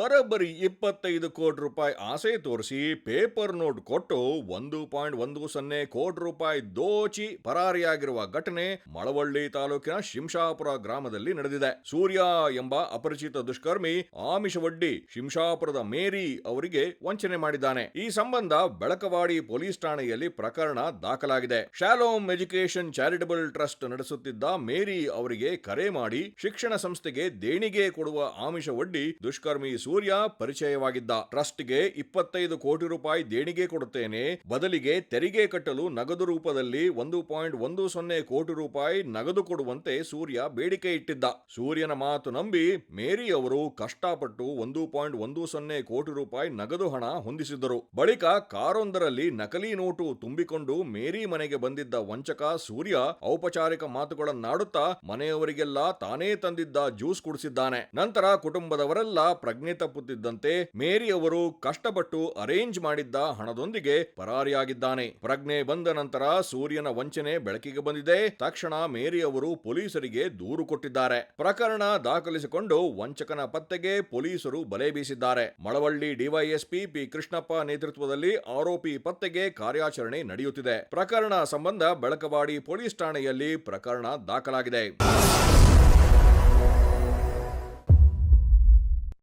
ಬರೋಬ್ಬರಿ ಇಪ್ಪತ್ತೈದು ಕೋಟಿ ರೂಪಾಯಿ ಆಸೆ ತೋರಿಸಿ ಪೇಪರ್ ನೋಟ್ ಕೊಟ್ಟು ಒಂದು ಪಾಯಿಂಟ್ ಒಂದು ಸೊನ್ನೆ ಕೋಟಿ ರೂಪಾಯಿ ದೋಚಿ ಪರಾರಿಯಾಗಿರುವ ಘಟನೆ ಮಳವಳ್ಳಿ ತಾಲೂಕಿನ ಶಿಂಷಾಪುರ ಗ್ರಾಮದಲ್ಲಿ ನಡೆದಿದೆ. ಸೂರ್ಯ ಎಂಬ ಅಪರಿಚಿತ ದುಷ್ಕರ್ಮಿ ಆಮಿಷವಡ್ಡಿ ಶಿಂಷಾಪುರದ ಮೇರಿ ಅವರಿಗೆ ವಂಚನೆ ಮಾಡಿದ್ದಾನೆ. ಈ ಸಂಬಂಧ ಬೆಳಕವಾಡಿ ಪೊಲೀಸ್ ಠಾಣೆಯಲ್ಲಿ ಪ್ರಕರಣ ದಾಖಲಾಗಿದೆ. ಶಾಲೋಮ್ ಎಜುಕೇಶನ್ ಚಾರಿಟಬಲ್ ಟ್ರಸ್ಟ್ ನಡೆಸುತ್ತಿದ್ದ ಮೇರಿ ಅವರಿಗೆ ಕರೆ ಮಾಡಿ ಶಿಕ್ಷಣ ಸಂಸ್ಥೆಗೆ ದೇಣಿಗೆ ಕೊಡುವ ಆಮಿಷ ಒಡ್ಡಿ ದುಷ್ಕರ್ಮಿ ಸೂರ್ಯ ಪರಿಚಯವಾಗಿದ್ದ ಟ್ರಸ್ಟ್ಗೆ ಇಪ್ಪತ್ತೈದು ಕೋಟಿ ರೂಪಾಯಿ ದೇಣಿಗೆ ಕೊಡುತ್ತೇನೆ. ಬದಲಿಗೆ ತೆರಿಗೆ ಕಟ್ಟಲು ನಗದು ರೂಪದಲ್ಲಿ ಒಂದು ಪಾಯಿಂಟ್ ಒಂದು ಸೊನ್ನೆ ಕೋಟಿ ರೂಪಾಯಿ ನಗದು ಕೊಡುವಂತೆ ಸೂರ್ಯ ಬೇಡಿಕೆ ಇಟ್ಟಿದ್ದ. ಸೂರ್ಯನ ಮಾತು ನಂಬಿ ಮೇರಿ ಅವರು ಕಷ್ಟಪಟ್ಟು ಒಂದು ಪಾಯಿಂಟ್ ಒಂದು ಸೊನ್ನೆ ಕೋಟಿ ರೂಪಾಯಿ ನಗದು ಹಣ ಹೊಂದಿಸಿದರು. ಬಳಿಕ ಕಾರೊಂದರಲ್ಲಿ ನಕಲಿ ನೋಟು ತುಂಬಿಕೊಂಡು ಮೇರಿ ಮನೆಗೆ ಬಂದಿದ್ದ ವಂಚಕ ಸೂರ್ಯ ಔಪಚಾರಿಕ ಮಾತುಗಳನ್ನಾಡುತ್ತಾ ಮನೆಯವರಿಗೆಲ್ಲ ತಾನೇ ತಂದಿದ್ದ ಜ್ಯೂಸ್ ಕುಡಿಸಿದ್ದಾನೆ. ನಂತರ ಕುಟುಂಬದವರೆಲ್ಲ ಪ್ರಜ್ಞೆ ತಪ್ಪುತ್ತಿದ್ದಂತೆ ಮೇರಿ ಅವರು ಕಷ್ಟಪಟ್ಟು ಅರೇಂಜ್ ಮಾಡಿದ್ದ ಹಣದೊಂದಿಗೆ ಪರಾರಿಯಾಗಿದ್ದಾನೆ. ಪ್ರಜ್ಞೆ ಬಂದ ನಂತರ ಸೂರ್ಯನ ವಂಚನೆ ಬೆಳಕಿಗೆ ಬಂದಿದೆ. ತಕ್ಷಣ ಮೇರಿ ಅವರು ಪೊಲೀಸರಿಗೆ ದೂರು ಕೊಟ್ಟಿದ್ದಾರೆ. ಪ್ರಕರಣ ದಾಖಲಿಸಿಕೊಂಡು ವಂಚಕನ ಪತ್ತೆಗೆ ಪೊಲೀಸರು ಬಲೆ ಬೀಸಿದ್ದಾರೆ. ಮಳವಳ್ಳಿ ಡಿವೈಎಸ್ಪಿ ಪಿ ಕೃಷ್ಣಪ್ಪ ನೇತೃತ್ವದಲ್ಲಿ ಆರೋಪಿ ಪತ್ತೆಗೆ ಕಾರ್ಯಾಚರಣೆ ನಡೆಯುತ್ತಿದೆ. ಪ್ರಕರಣ ಸಂಬಂಧ ಬೆಳಕವಾಡಿ ಪೊಲೀಸ್ ಠಾಣೆಯಲ್ಲಿ ಪ್ರಕರಣ ದಾಖಲಾಗಿದೆ.